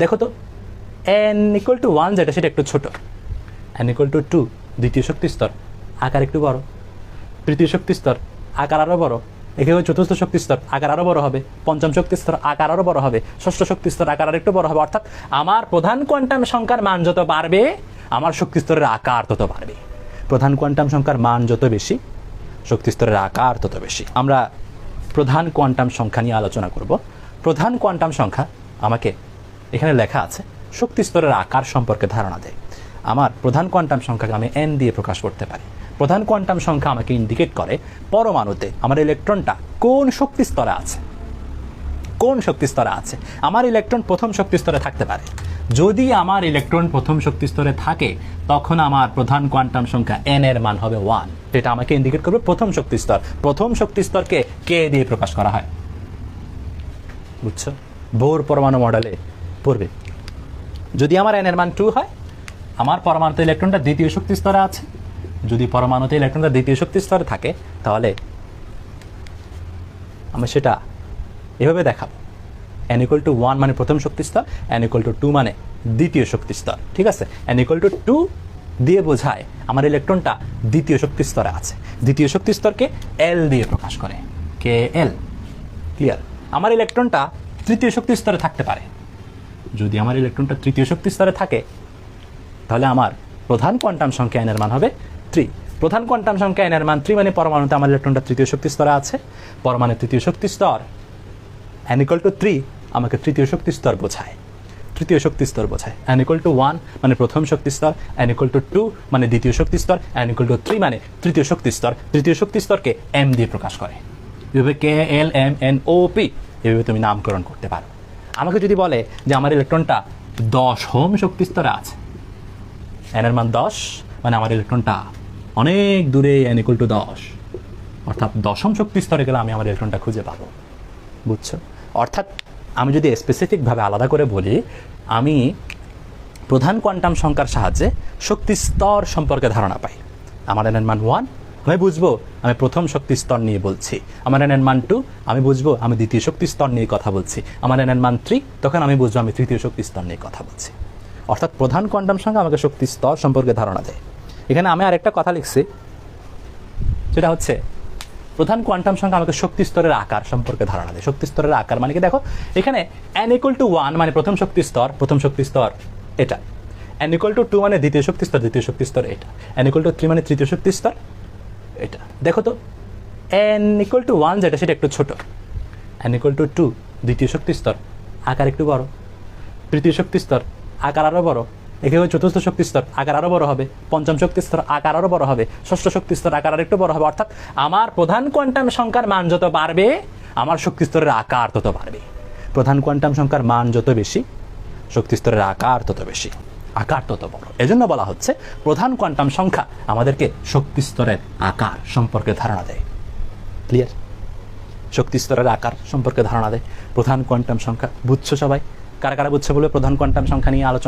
দেখো তো N equal to one যেটা, সেটা একটু ছোটো। এন ইকুয়াল টু টু দ্বিতীয় শক্তি স্তর, আকার একটু বড়। তৃতীয় শক্তি স্তর, আকার আরও বড়। এখানে চতুর্থ শক্তি স্তর, আকার আরও বড় হবে। পঞ্চম শক্তি স্তর, আকার আরও বড় হবে। ষষ্ঠ শক্তি স্তর, আকার আর একটু বড় হবে। অর্থাৎ আমার প্রধান কোয়ান্টাম সংখ্যার মান যত বাড়বে, আমার শক্তি স্তরের আকার তত বাড়বে। প্রধান কোয়ান্টাম সংখ্যার মান যত বেশি, শক্তি স্তরের আকার তত বেশি। আমরা প্রধান কোয়ান্টাম সংখ্যা নিয়ে আলোচনা করব। প্রধান কোয়ান্টাম সংখ্যা আমাকে এখানে লেখা আছে, শক্তি স্তরের আকার সম্পর্কে ধারণা দেয়। আমার প্রধান কোয়ান্টাম সংখ্যাকে আমি এন দিয়ে প্রকাশ করতে পারি। প্রধান কোয়ান্টাম সংখ্যা আমাকে ইন্ডিকেট করে, পরমাণুতে আমার ইলেকট্রনটা কোন শক্তি স্তরে আছে? কোন শক্তি স্তরে আছে? আমার ইলেকট্রন প্রথম শক্তি স্তরে থাকতে পারে। যদি আমার ইলেকট্রন প্রথম শক্তি স্তরে থাকে, তখন আমার প্রধান কোয়ান্টাম সংখ্যা এন এর মান হবে ওয়ান যেটা আমাকে ইন্ডিকেট করবে প্রথম শক্তি স্তর। প্রথম শক্তি স্তরকে কে দিয়ে প্রকাশ করা হয়। বুঝছ? বোর পরমাণু মডেলে পড়বে। যদি আমার এন এর মান টু হয়, আমার পরমাণুতে ইলেকট্রনটা দ্বিতীয় শক্তি স্তরে আছে। যদি পরমাণুতে ইলেকট্রনটা দ্বিতীয় শক্তি স্তরে থাকে, তাহলে আমি সেটা এভাবে দেখাবো। এন ইকুয়াল টু ওয়ান মানে প্রথম শক্তি স্তর এন ইকুয়াল টু টু মানে দ্বিতীয় শক্তি স্তর, ঠিক আছে? এন ইকুয়াল টু টু দিয়ে বোঝায় আমার ইলেকট্রনটা দ্বিতীয় শক্তি স্তরে আছে। দ্বিতীয় শক্তি স্তরকে এল দিয়ে প্রকাশ করে। কে এল ক্লিয়ার আমার ইলেকট্রনটা তৃতীয় শক্তি স্তরে থাকতে পারে। যদি আমার ইলেকট্রনটা তৃতীয় শক্তি স্তরে থাকে, তাহলে আমার প্রধান কোয়ান্টাম সংখ্যা এনের মান হবে থ্রি প্রধান কোয়ান্টাম সংখ্যা এনের মান থ্রি মানে পরমাণুতে আমার ইলেকট্রনটা তৃতীয় শক্তি স্তরে আছে। পরমাণুর তৃতীয় শক্তি স্তর অ্যান ইকুয়াল টু থ্রি আমাকে তৃতীয় শক্তি স্তর বোঝায়। তৃতীয় শক্তি স্তর বোঝায়। অ্যান টু ওয়ান মানে প্রথম শক্তি স্তর অ্যান টু টু মানে দ্বিতীয় শক্তি স্তর অ্যান টু থ্রি মানে তৃতীয় শক্তি স্তর। তৃতীয় শক্তি স্তরকে এম দিয়ে প্রকাশ করে। এভাবে K L M N O P এভাবে তুমি নামকরণ করতে পারো। আমাকে যদি বলে যে আমার ইলেকট্রনটা দশ হোম শক্তি স্তরে আছে এনের মান দশ মানে আমার ইলেকট্রনটা অনেক দূরে এন ইকুয়াল টু দশ, অর্থাৎ দশম শক্তি স্তরে গেলে আমি আমার ইলেকট্রনটা খুঁজে পাবো। বুঝছ? অর্থাৎ আমি যদি স্পেসিফিকভাবে আলাদা করে বলি, আমি প্রধান কোয়ান্টাম সংখ্যার সাহায্যে শক্তি স্তর সম্পর্কে ধারণা পাই। আমার এনের মান ওয়ান আমি বুঝব? আমি প্রথম শক্তি স্তর নিয়ে বলছি। আমার এনের মান টু আমি বুঝব, আমি দ্বিতীয় শক্তি স্তর নিয়ে কথা বলছি। আমার এনের মান থ্রি তখন আমি বুঝব, আমি তৃতীয় শক্তি স্তর নিয়ে কথা বলছি। অর্থাৎ প্রধান কোয়ান্টাম সংখ্যা আমাকে শক্তি স্তর সম্পর্কে ধারণা দেয়। এখানে আমি আরেকটা কথা লিখছি সেটা হচ্ছে, প্রধান কোয়ান্টাম সংখ্যা আমাকে শক্তি স্তরের আকার সম্পর্কে ধারণা দেয়। শক্তি স্তরের আকার মানে কি? দেখো, এখানে এন ইকুয়াল টু ওয়ান মানে প্রথম শক্তি স্তর, প্রথম শক্তি স্তর এটা। এন ইকুয়াল টু টু মানে দ্বিতীয় শক্তি স্তর, দ্বিতীয় শক্তি স্তর এটা। এন ইকুয়াল টু থ্রি মানে তৃতীয় শক্তি স্তর এটা। দেখো তো এন ইকুয়াল টু ওয়ান যেটা, সেটা একটু ছোট। এন ইকুয়াল টু টু দ্বিতীয় শক্তি স্তর, আকার একটু বড়। তৃতীয় শক্তি স্তর, আকার আরও বড়। এখানে চতুর্থ শক্তি স্তর, আকার আরও বড় হবে। পঞ্চম শক্তি স্তর, আকার আরও বড় হবে। ষষ্ঠ শক্তি স্তর, আকার আর একটু বড় হবে। অর্থাৎ আমার প্রধান কোয়ান্টাম সংখ্যার মান যত বাড়বে, আমার শক্তি স্তরের আকার তত বাড়বে। প্রধান কোয়ান্টাম সংখ্যার মান যত বেশি, শক্তি স্তরের আকার তত বেশি। আকার তত বড় এজন্য বলা হচ্ছে, প্রধান কোয়ান্টাম সংখ্যা আমাদেরকে শক্তি স্তরের আকার সম্পর্কে ধারণা দেয়। ক্লিয়ার শক্তি স্তরের আকার সম্পর্কে ধারণা দেয়। প্রধান কোয়ান্টাম সংখ্যা বুঝছ সবাই? কারা কারা বুঝছে বলে প্রধান কোয়ান্টাম সংখ্যা নিয়ে আলোচনা